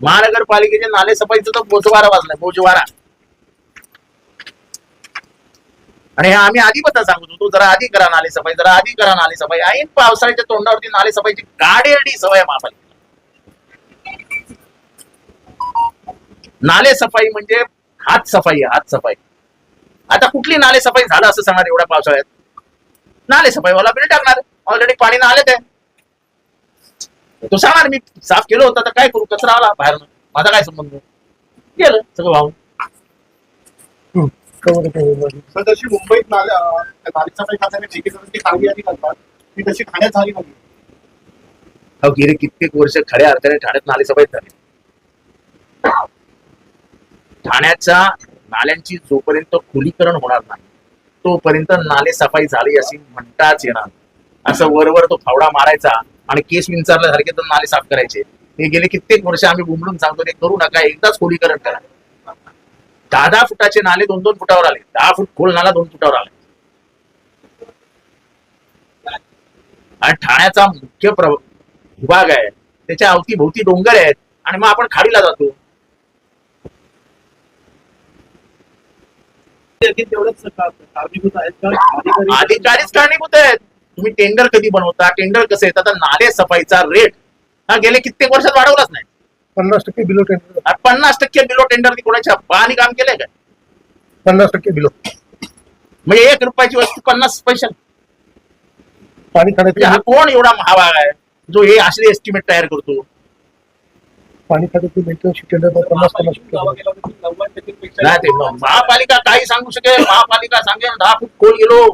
महानगरपालिकेच्या नाले सफाईचं तर बोजवारा वाजलाय बोजवारा आणि हे आम्ही आधी बद्दल सांगत होतो जरा आधी करा नाले सफाई जरा आधी करा नाले सफाई. ऐन पावसाळ्याच्या तोंडावरती नाले सफाईची गाडेरडी सवय महापालिका नाले सफाई म्हणजे हात सफाई हात सफाई. आता कुठली नाले सफाई झालं असं सांगणार एवढ्या पावसाळ्यात? नाले सफाईवाला बिल टाकणार. ऑलरेडी पाणी नालेत आहे. तो सांगणार मी साफ केलं होतं तर काय करू? कचरा आला बाहेर माझा काय संबंध? गेलं सगळं वाहून. तर तशी मुंबईत नाल्या नाली सफाई खात्याने ठेकेदारांची कामगिरी करतात ती तशी ठाण्यात झाली नाही अहो गेले कित्येक वर्ष खऱ्या अर्थाने ठाण्यात नाले सफाई झाली. ठाण्याच्या नाल्यांची जोपर्यंत खुलीकरण होणार नाही तोपर्यंत नाले सफाई झाली अशी म्हणताच येणार असं वरवर तो फावडा मारायचा आणि केस विंचारल्यासारखे तर नाले साफ करायचे. हे गेले कित्येक वर्ष आम्ही बुमलून सांगतो ते करू नका एकदाच खोलीकरण करा. दहा दहा फुटाचे नाले दोन दोन फुटावर आले. दहा फूट खोल नाला दोन फुटावर आले. आणि ठाण्याचा मुख्य प्र विभाग आहे. त्याच्या अवतीभोवती डोंगर आहेत. आणि मग आपण खाडीला जातो. अधिकारीच कारणीभूत आहेत. तुम्ही टेंडर कधी बनवता? टेंडर कसं येतं आता नाले सफाईचा रेट हा गेले कित्येक वर्षात वाढवलाच नाही. पन्नास टक्के बिलो टेंडर पन्नास टक्के बिलो टेंडरनी कोणाच्या पाणी काम केलंय का? पन्नास टक्के बिलो म्हणजे एक रुपयाची वस्तू पन्नास पैसे पाणी म्हणजे हा कोण एवढा महाभाग आहे? जो हे असले एस्टिमेट तयार करतो. पाणी खाण्याचे मेंटेनन्स टेंडर पन्नास पन्नास नाही ते महापालिका काही सांगू शकेल. महापालिका सांगेल दहा फूट खोल गेलो.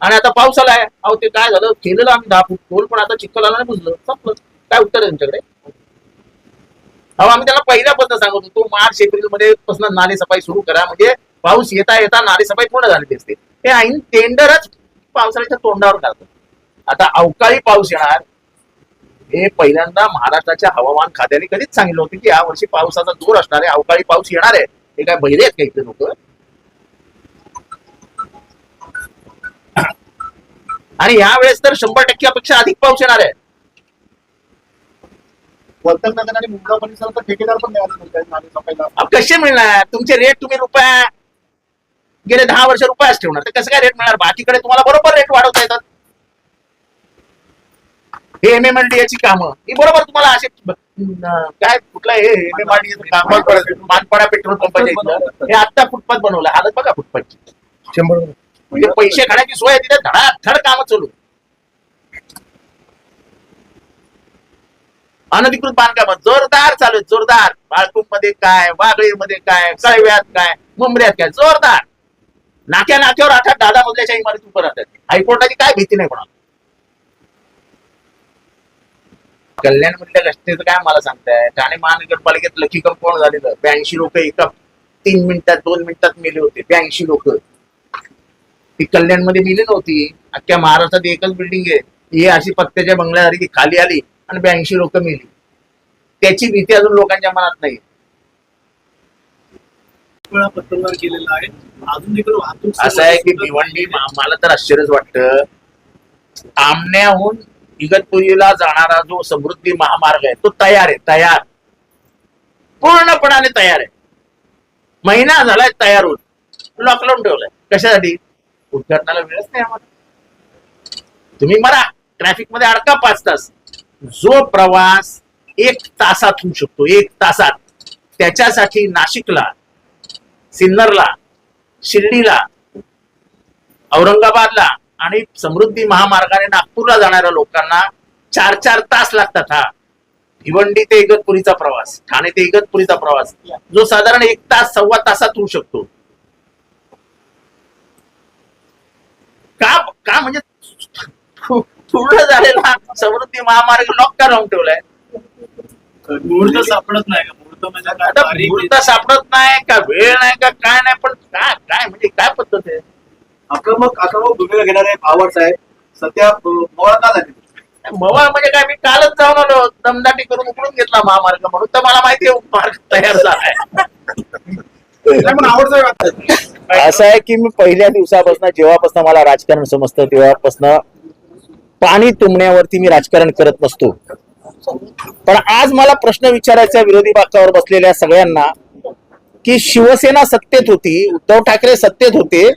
आणि आता पाऊस आलाय अहो ते काय झालं? केलेलं आम्ही दहा फूट. खोल पण आता चिखल आला नाही बुजलं. संपलं. काय उत्तर आहे तुमच्याकडे? अहो आम्ही त्याला पहिल्यापासून सांगत होतो मार्च एप्रिलमध्ये पासून नाले सफाई सुरू करा. म्हणजे पाऊस येता येता नाले सफाई पूर्ण झालेली असते. ते ऐन टेंडरच पावसाळ्याच्या तोंडावर घालतात. आता अवकाळी पाऊस येणार. हे पहिल्यांदा महाराष्ट्राच्या हवामान खात्याने कधीच सांगितलं होतं की या वर्षी पावसाचा जोर असणार आहे. अवकाळी पाऊस येणार आहे. हे काय बहिरे आहेत का इथे लोक? आणि यावेळेस तर शंभर टक्के अपेक्षा अधिक पाऊस येणार आहे. वर्तन नगर आणि मुंबई ठेकेदार पण मिळाले कसे मिळणार? तुमचे रेट तुम्ही रुपया गेले दहा वर्ष रुपयाच ठेवणार. तर कसं काय रेट मिळणार? बाकीकडे तुम्हाला बरोबर रेट वाढवता येतात. हे एम एम एल डी याची कामं. ही बरोबर तुम्हाला असे काय कुठला हे एम एम आर डी काम? मानपाडा पेट्रोल पंपाच्या इथलं हे आत्ता फुटपाथ बनवलं. हालत बघा फुटपाथची. शंभर म्हणजे पैसे खाण्याची सोय आहे तिथे धडाधड काम चालू. अनधिकृत बांधकाम जोरदार चालू जोरदार. बाळकूपमध्ये काय वागळी मध्ये काय कळव्यात काय मुंबऱ्यात काय जोरदार. नाक्या नाक्यावर आता दादा मधल्याच्या इमारती उभं राहतात. हायकोर्टाची काय भीती नाही कोणाला? कल्याण मधल्या घटनेचं काय मला सांगताय? ठाणे महानगरपालिकेत लकी कोण झालेलं? ब्याऐंशी लोक एका तीन मिनिटात दोन मिनिटात मेले होते. ब्याऐंशी लोक. ती कल्याणमध्ये मिली नव्हती. अख्ख्या महाराष्ट्रात एकच बिल्डिंग आहे. ही अशी पत्त्याच्या बंगल्यासारखी खाली आली आणि ब्याऐंशी लोक मेली. त्याची भीती अजून लोकांच्या मनात नाही. केलेला आहे. अजून असं आहे की भिवंडी मला तर आश्चर्यच वाटतं. आमण्याहून इगतपुरीला जाणारा जो समृद्धी महामार्ग आहे तो तयार आहे तयार. पूर्णपणाने तयार आहे. महिना झालाय तयार होऊन. लॉकडाऊन ठेवलाय. कशासाठी? उद्घाटनाला वेळच नाही आम्हाला. तुम्ही मरा. ट्रॅफिकमध्ये अडका पाच तास. जो प्रवास एक तासात होऊ शकतो एक तासात. त्याच्यासाठी नाशिकला सिन्नरला शिर्डीला औरंगाबादला आणि समृद्धी महामार्गाने नागपूरला जाणाऱ्या लोकांना चार चार तास लागतात हा. भिवंडी ते इगतपुरीचा प्रवास ठाणे ते इगतपुरीचा प्रवास. जो साधारण एक तास सव्वा तासात होऊ शकतो का का म्हणजे पूर्ण झालेला समृद्धी महामार्ग लॉक का लावून ठेवलाय? मुहूर्त सापडत नाही का? मुहूर्त म्हणजे काय? आता तारीख मुहूर्त सापडत नाही का? वेळ नाही का? काय नाही? पण काय काय म्हणजे काय पद्धत आहे? आक्रमक आक्रमक भूमिका घेणारे भावार्थ आहे सध्या अं, मोळा का झाले? मवा म्हणजे काय? मी कालच जाऊन आलो. दमदाटी करून उकडून घेतला महामार्ग म्हणून. तर मला माहिती आहे मार्ग तयार झालाय. पण वाटतं असं आहे की मी पहिल्या दिवसापासून जेव्हापासून मला राजकारण समजतं तेव्हापासून पाणी तुंबण्यावरती मी राजकारण करत नसतो. पण आज मला प्रश्न विचारायचा विरोधी बाकावर बसलेल्या सगळ्यांना की शिवसेना सत्तेत होती उद्धव ठाकरे सत्तेत होते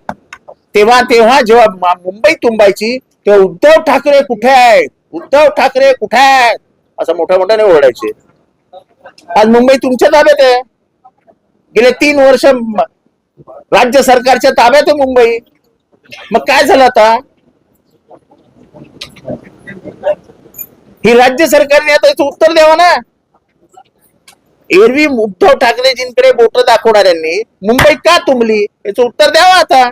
तेव्हा तेव्हा जेव्हा मुंबई तुंबायची तेव्हा उद्धव ठाकरे कुठे आहेत? उद्धव ठाकरे कुठे आहेत? असं मोठ्या मोठ्याने ओरडायचे. आज मुंबई तुमच्या ताब्यात आहे. गेले तीन वर्ष राज्य सरकारच्या ताब्यात आहे मुंबई. मग काय झालं आता? ही राज्य सरकारने आता याचं उत्तर द्यावं ना? एरवी उद्धव ठाकरेजींकडे बोट दाखवणाऱ्यांनी मुंबई का तुंबली? याचं उत्तर द्यावं आता.